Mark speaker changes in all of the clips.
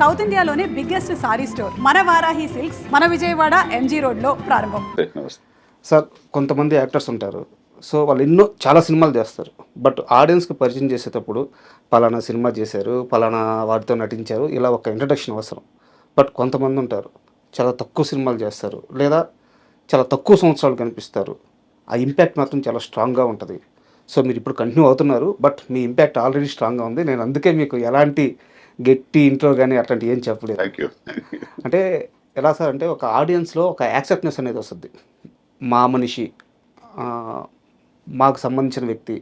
Speaker 1: South ఇండియాలోనే biggest sorry store మన Varahi silks మన విజయవాడ ఎంజీ రోడ్లో ప్రారంభం.
Speaker 2: సార్ కొంతమంది యాక్టర్స్ ఉంటారు. సో వాళ్ళు ఎన్నో చాలా సినిమాలు చేస్తారు. బట్ ఆడియన్స్కి పరిచయం చేసేటప్పుడు పలానా సినిమా చేశారు పలానా వాటితో నటించారు ఇలా ఒక ఇంట్రడక్షన్ అవసరం. బట్ కొంతమంది ఉంటారు చాలా తక్కువ సినిమాలు చేస్తారు లేదా చాలా తక్కువ సంవత్సరాలు కనిపిస్తారు. ఆ ఇంపాక్ట్ మాత్రం చాలా స్ట్రాంగ్గా ఉంటుంది. సో మీరు ఇప్పుడు కంటిన్యూ అవుతున్నారు బట్ మీ ఇంపాక్ట్ ఆల్రెడీ స్ట్రాంగ్గా ఉంది. నేను అందుకే మీకు ఎలాంటి గట్టి ఇంట్రో కానీ అట్లాంటి ఏం చెప్పలేదు.
Speaker 3: థ్యాంక్ యూ
Speaker 2: అంటే ఎలా సార్ అంటే ఒక ఆడియన్స్లో ఒక యాక్సెప్ట్నెస్ అనేది వస్తుంది. మా మనిషి మాకు సంబంధించిన వ్యక్తి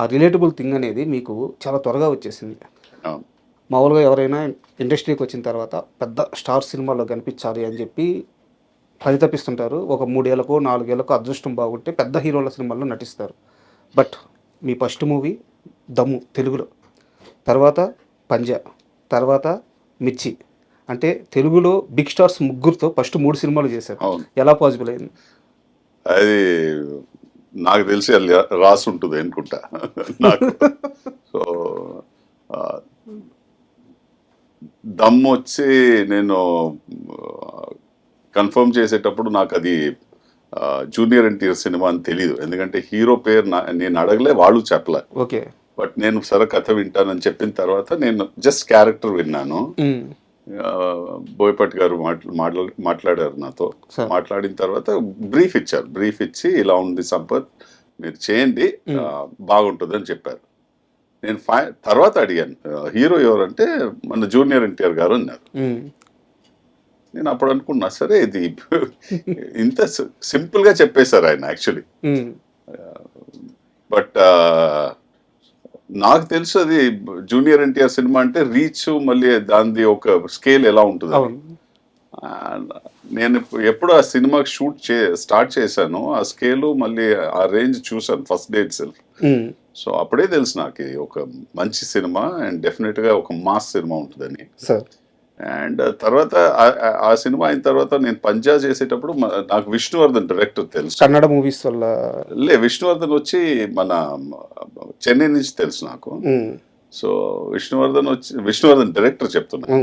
Speaker 2: ఆ రిలేటబుల్ థింగ్ అనేది మీకు చాలా త్వరగా వచ్చేసింది. మామూలుగా ఎవరైనా ఇండస్ట్రీకి వచ్చిన తర్వాత పెద్ద స్టార్ సినిమాలో కనిపించాలి అని చెప్పి పరితపిస్తుంటారు ఒక మూడేళ్ళకు నాలుగేళ్ళకు అదృష్టం బాగుంటే పెద్ద హీరోల సినిమాల్లో నటిస్తారు. బట్ మీ ఫస్ట్ మూవీ దమ్ము తెలుగులో. తర్వాత పంజా. తర్వాత మిర్చి. అంటే తెలుగులో బిగ్ స్టార్స్ ముగ్గురుతో ఫస్ట్ మూడు సినిమాలు చేశారు. ఎలా పాసిబుల్ అయింది?
Speaker 3: అది నాకు తెలిసి అది రాసి ఉంటుంది అనుకుంటా. నాకు. సో దమ్ వచ్చి నేను కన్ఫర్మ్ చేసేటప్పుడు నాకు అది జూనియర్ ఎన్టీఆర్ సినిమా అని తెలియదు ఎందుకంటే హీరో పేరు నా- నేను అడగలే వాళ్ళు చెప్పలే.
Speaker 2: ఓకే.
Speaker 3: బట్ నేను సరే కథ వింటానని చెప్పిన తర్వాత నేను జస్ట్ క్యారెక్టర్ విన్నాను. బోయపాటి గారు మాట్లా మాట్లా- మాట్లాడారు నాతో. మాట్లాడిన తర్వాత బ్రీఫ్ ఇచ్చారు. బ్రీఫ్ ఇచ్చి ఇలా ఉంది సంపత్ మీరు చేయండి బాగుంటుంది అని చెప్పారు. నేను ఫై తర్వాత అడిగాను హీరో ఎవరంటే మన జూనియర్ ఎన్టీఆర్ గారు అన్నారు. నేను అప్పుడు అనుకున్నా సరే ఇది ఇంత సింపుల్గా చెప్పేశారు ఆయన యాక్చువల్లీ. బట్ నాకు తెలుసు అది జూనియర్ ఎన్టీఆర్ సినిమా అంటే రీచ్ మళ్ళీ దానిది ఒక స్కేల్ ఎలా ఉంటుంది. నేను ఎప్పుడు ఆ సినిమా షూట్ చే స్టార్ట్ చేశాను ఆ స్కేలు మళ్ళీ ఆ రేంజ్ చూసాను first day itself. So అప్పుడే తెలుసు నాకు ఇది ఒక మంచి సినిమా అండ్ డెఫినెట్గా ఒక మాస్ సినిమా ఉంటుందని.
Speaker 2: సార్.
Speaker 3: అండ్ తర్వాత ఆ- సినిమా అయిన తర్వాత నేను పంజా చేసేటప్పుడు నాకు విష్ణువర్ధన్ డైరెక్టర్ తెలుసు.
Speaker 2: కన్నడ మూవీస్ వల్ల
Speaker 3: లే విష్ణువర్ధన్ వచ్చి మన చెన్నై నుంచి తెలుసు నాకు. సో విష్ణువర్ధన్ వచ్చి విష్ణువర్ధన్ డైరెక్టర్ చెప్తున్నా.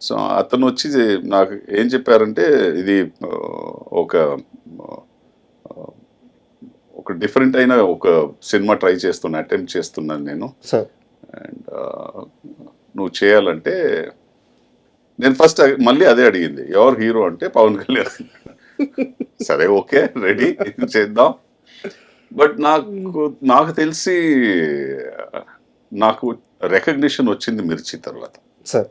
Speaker 3: సో అతను వచ్చి నాకు ఏం చెప్పారంటే ఇది ఒక ఒక డిఫరెంట్ అయిన ఒక సినిమా ట్రై చేస్తున్నా అటెంప్ట్ చేస్తున్నాను నేను. అండ్ నువ్వు చేయాలంటే నేను ఫస్ట్ మళ్ళీ అదే అడిగింది ఎవరు హీరో అంటే పవన్ కళ్యాణ్. సరే ఓకే రెడీ చేద్దాం. బట్ నాకు నాకు తెలిసి నాకు రికగ్నిషన్ వచ్చింది మిర్చి తర్వాత.
Speaker 2: సార్.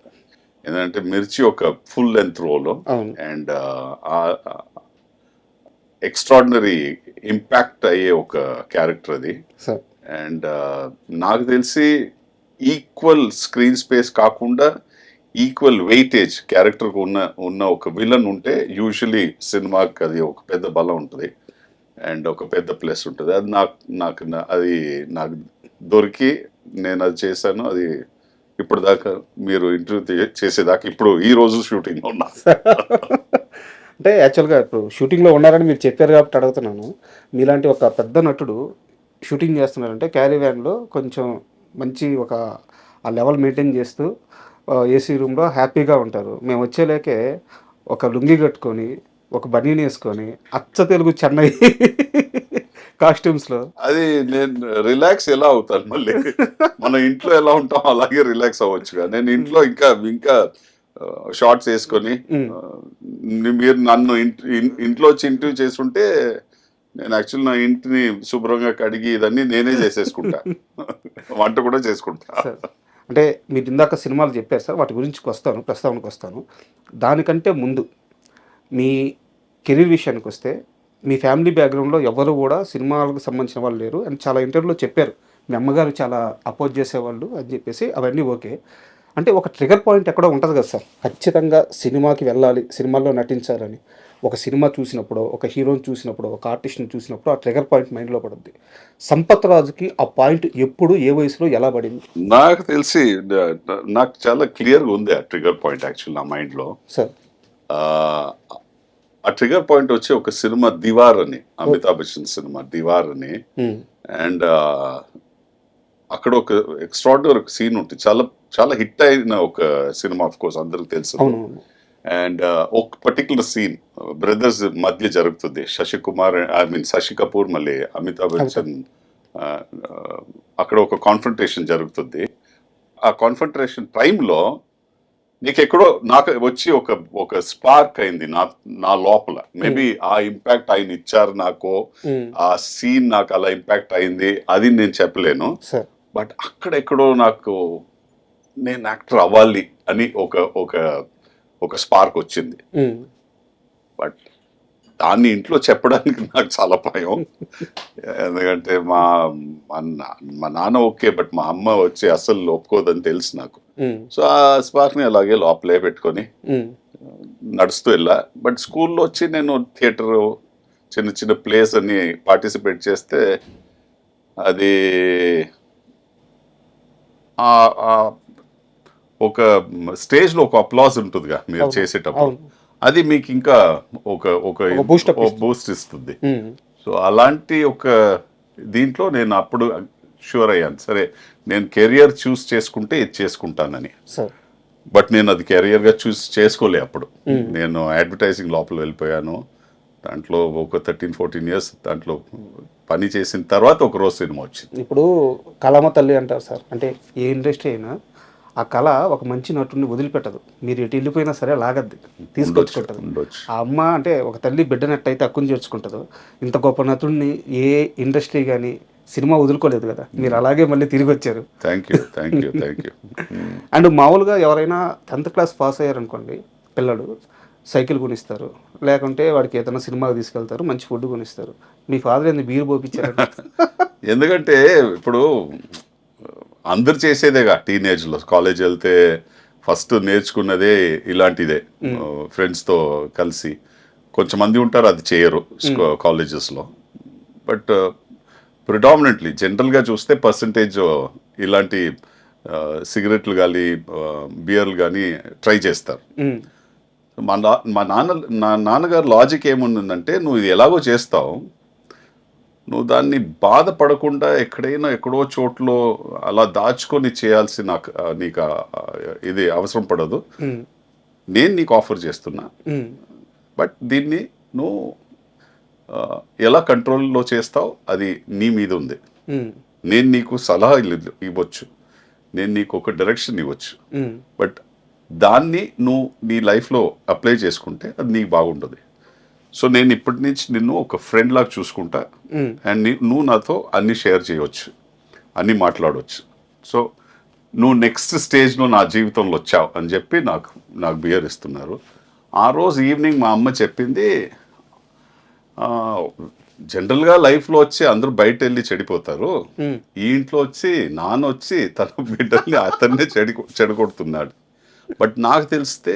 Speaker 3: ఎందుకంటే మిర్చి ఒక full length role. And extraordinary impact అయ్యే ఒక క్యారెక్టర్ అది. అండ్ నాకు తెలిసి ఈక్వల్ స్క్రీన్ స్పేస్ కాకుండా ఈక్వల్ వెయిటేజ్ క్యారెక్టర్కు ఉన్న ఉన్న ఒక విలన్ ఉంటే యూజువలీ సినిమాకి అది ఒక పెద్ద బలం ఉంటుంది. అండ్ ఒక పెద్ద ప్లస్ ఉంటుంది. అది నాకు నాకు అది నాకు దొరికి నేను అది చేశాను. అది ఇప్పుడు దాకా మీరు ఇంటర్వ్యూ చేసేదాకా ఇప్పుడు ఈ రోజు షూటింగ్ ఉన్నా.
Speaker 2: అంటే యాక్చువల్గా ఇప్పుడు షూటింగ్లో ఉన్నారని మీరు చెప్పారు కాబట్టి అడుగుతున్నాను. మీలాంటి ఒక పెద్ద నటుడు షూటింగ్ చేస్తున్నారంటే క్యారీ వ్యాన్లో కొంచెం మంచి ఒక ఆ లెవెల్ మెయింటైన్ చేస్తూ ఏసీ రూమ్లో హ్యాపీగా ఉంటారు. మేము వచ్చేలేకే ఒక లుంగి కట్టుకొని ఒక బనీని వేసుకొని అచ్చ తెలుగు చెన్నై కాస్ట్యూమ్స్లో.
Speaker 3: అది నేను రిలాక్స్ ఎలా అవుతాను మళ్ళీ? మన ఇంట్లో ఎలా ఉంటాం అలాగే రిలాక్స్ అవ్వచ్చుగా. నేను ఇంట్లో ఇంకా ఇంకా షార్ట్స్ వేసుకొని మీరు నన్ను ఇంట్లో వచ్చి ఇంటర్వ్యూ చేస్తుంటే నేను యాక్చువల్ నా ఇంటిని శుభ్రంగా కడిగి ఇదన్నీ నేనే చేసేసుకుంటా. వంట కూడా చేసుకుంటా.
Speaker 2: అంటే మీరు ఇందాక సినిమాలు చెప్పారు సార్ వాటి గురించి వస్తాను ప్రస్తావనకు వస్తాను. దానికంటే ముందు మీ కెరీర్ విషయానికి వస్తే మీ ఫ్యామిలీ బ్యాక్గ్రౌండ్లో ఎవరు కూడా సినిమాలకు సంబంధించిన వాళ్ళు లేరు. అని చాలా ఇంటర్వ్యూలో చెప్పారు మీ అమ్మగారు చాలా అపోజ్ చేసేవాళ్ళు అని చెప్పేసి అవన్నీ ఓకే. అంటే ఒక ట్రిగర్ పాయింట్ ఎక్కడో ఉంటుంది కదా సార్. ఖచ్చితంగా సినిమాకి వెళ్ళాలి సినిమాల్లో నటించాలని. ఒక సినిమా చూసినప్పుడు ఒక హీరోని చూసినప్పుడు ఒక ఆర్టిస్ట్ని చూసినప్పుడు ఆ ట్రిగర్ పాయింట్ మైండ్లో పడుద్ది. సంపత్ రాజుకి ఆ పాయింట్ ఎప్పుడు ఏ వయసులో ఎలా పడింది?
Speaker 3: నాకు తెలిసి నాకు చాలా క్లియర్గా ఉంది ఆ ట్రిగర్ పాయింట్ యాక్చువల్ నా మైండ్లో
Speaker 2: సార్.
Speaker 3: ఆ ట్రిగర్ పాయింట్ వచ్చి ఒక సినిమా దివార్ అని అమితాబ్ బచ్చన్ సినిమా దివార్ అని. అండ్ అక్కడ ఒక ఎక్స్ట్రాడినరీ ఒక సీన్ ఉంటుంది. చాలా చాలా హిట్ అయిన ఒక సినిమా ఆఫ్ కోర్స్ అందరికి తెలుసు అండ్ ఒక పర్టికులర్ సీన్ బ్రదర్స్ మధ్య జరుగుతుంది. శశి కుమార్ ఐ మీన్ శశి కపూర్ మళ్ళీ అమితాబ్ బచ్చన్ ఆ, ఆ, అక్కడ ఒక కాన్ఫrontation జరుగుతుంది. ఆ కాన్ఫrontation టైంలో నీకు ఎక్కడో నాకు వచ్చి ఒక ఒక స్పార్క్ అయింది నా నా లోపల. మేబీ ఆ ఇంపాక్ట్ ఆయన ఇచ్చారు నాకు.
Speaker 2: ఉమ్,
Speaker 3: ఆ సీన్ నాకు అలా ఇంపాక్ట్ అయింది. అది నేను చెప్పలేను. బట్ అక్కడెక్కడో నాకు నేను యాక్టర్ అవ్వాలి అని ఒక ఒక ఒక స్పార్క్ వచ్చింది. బట్ దాన్ని ఇంట్లో చెప్పడానికి నాకు చాలా భయం. ఎందుకంటే మా మా నాన్న ఓకే బట్ మా అమ్మ వచ్చి అసలు ఒప్పుకోదని తెలుసు నాకు. సో ఆ స్పార్క్ని అలాగే లోపలే పెట్టుకొని నడుస్తూ వెళ్ళా. బట్ స్కూల్లో వచ్చి నేను థియేటర్ చిన్న చిన్న ప్లేస్ అని పార్టిసిపేట్ చేస్తే అది ఒక స్టేజ్లో ఒక అప్లాస్ ఉంటుందిగా మీరు చేసేటప్పుడు. అది మీకు ఇంకా ఒక ఒక. బూస్ట్ ఇస్తుంది. సో అలాంటి ఒక దీంట్లో నేను అప్పుడు షూర్ అయ్యాను. సరే నేను కెరియర్ చూస్ చేసుకుంటే ఇది చేసుకుంటానని. బట్ నేను అది కెరియర్గా చూస్ చేసుకోలే అప్పుడు. నేను అడ్వర్టైజింగ్ లోపల వెళ్ళిపోయాను. దాంట్లో ఒక థర్టీన్ ఫోర్టీన్ ఇయర్స్ దాంట్లో పని చేసిన తర్వాత ఒక రోజు సినిమా వచ్చింది.
Speaker 2: ఇప్పుడు కళామ తల్లి అంటారు సార్. అంటే ఏ ఇండస్ట్రీ అయినా ఆ కళ ఒక మంచి నటుడిని వదిలిపెట్టదు. మీరు ఎటు వెళ్ళిపోయినా సరే లాగద్ది. తీసుకొచ్చుకుంటుంది ఆ అమ్మ అంటే ఒక తల్లి బిడ్డనట్టయితే అక్కుని చేర్చుకుంటుందో. ఇంత గొప్ప నటుడిని ఏ ఇండస్ట్రీ కానీ సినిమా వదులుకోలేదు కదా. మీరు అలాగే మళ్ళీ తిరిగి వచ్చారు.
Speaker 3: Thank you thank you thank you
Speaker 2: and మామూలుగా ఎవరైనా టెన్త్ క్లాస్ పాస్ అయ్యారనుకోండి పిల్లలు సైకిల్ కొనిస్తారు. లేకుంటే వాడికి ఏదైనా సినిమాకి తీసుకెళ్తారు మంచి ఫుడ్ కొనిస్తారు. మీ ఫాదర్ ఏంది బీరు పోపించారు
Speaker 3: ఎందుకంటే ఇప్పుడు అందరు చేసేదేగా టీనేజ్లో కాలేజ్ వెళ్తే ఫస్ట్ నేర్చుకున్నదే ఇలాంటిదే. ఫ్రెండ్స్తో కలిసి. కొంచెం మంది ఉంటారు అది చేయరు కాలేజెస్లో బట్ ప్రిడామినెంట్లీ జనరల్గా చూస్తే పర్సంటేజ్ ఇలాంటి సిగరెట్లు కానీ బియర్లు కానీ ట్రై చేస్తారు. మా నా మా నాన్న నా నాన్నగారు లాజిక్ ఏముందంటే నువ్వు ఇది ఎలాగో చేస్తావు నువ్వు దాన్ని బాధపడకుండా ఎక్కడైనా ఎక్కడో చోట్లో అలా దాచుకొని చేయాల్సిన నాకు- నీకు ఇది అవసరం పడదు. నేను నీకు ఆఫర్ చేస్తున్నా. బట్ దీన్ని నువ్వు ఎలా కంట్రోల్లో చేస్తావు అది నీ మీద ఉంది. నేను నీకు సలహా ఇవ్వచ్చు. నేను నీకు ఒక డైరెక్షన్ ఇవ్వచ్చు. బట్ దాన్ని నువ్వు నీ లైఫ్లో అప్లై చేసుకుంటే అది నీకు బాగుంటుంది. సో నేను ఇప్పటి నుంచి నిన్ను ఒక ఫ్రెండ్ లాగా చూసుకుంటా. అండ్ నువ్వు నాతో అన్ని షేర్ చేయవచ్చు అన్ని మాట్లాడవచ్చు సో నువ్వు నెక్స్ట్ స్టేజ్లో నా జీవితంలో వచ్చావు అని చెప్పి నాకు నాకు బియర్ ఇస్తున్నారు. ఆ రోజు ఈవినింగ్ మా అమ్మ చెప్పింది జనరల్గా లైఫ్లో వచ్చి అందరూ బయట వెళ్ళి చెడిపోతారు. ఈ ఇంట్లో వచ్చి నాన్న వచ్చి తన బిడ్డల్ని అతన్నే చెడి చెడగొడుతున్నాడు. బట్ నాకు తెలిస్తే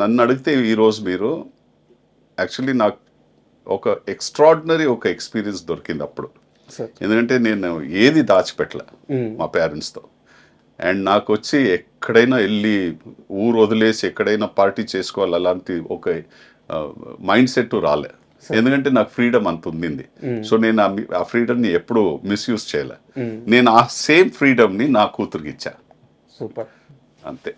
Speaker 3: నన్ను అడిగితే ఈరోజు మీరు యాక్చువల్లీ నాకు ఒక ఎక్స్ట్రాడినరీ ఒక ఎక్స్పీరియన్స్ దొరికింది అప్పుడు. ఎందుకంటే నేను ఏది దాచిపెట్టలే మా పేరెంట్స్తో. అండ్ నాకు వచ్చి ఎక్కడైనా వెళ్ళి ఊరు వదిలేసి ఎక్కడైనా పార్టీ చేసుకోవాలి అలాంటి ఒక మైండ్ సెట్ రాలే. ఎందుకంటే నాకు ఫ్రీడమ్ అంత ఉండింది. సో నేను ఆ ఫ్రీడమ్ని ఎప్పుడు మిస్యూజ్ చేయలే. నేను ఆ సేమ్ ఫ్రీడమ్ని నా కూతురికి ఇచ్చా.
Speaker 2: సూపర్.
Speaker 3: అంతే.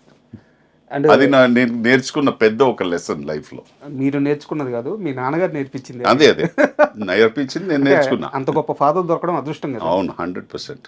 Speaker 3: అది నా నేను నేర్చుకున్న పెద్ద ఒక లెసన్ లైఫ్లో
Speaker 2: మీరు నేర్చుకున్నది కాదు మీ నాన్నగారు నేర్పించింది
Speaker 3: అదే. అదే నేర్పించింది నేను నేర్చుకున్నా.
Speaker 2: అంత గొప్ప ఫాదర్ దొరకడం అదృష్టం కదా.
Speaker 3: అవును హండ్రెడ్ పర్సెంట్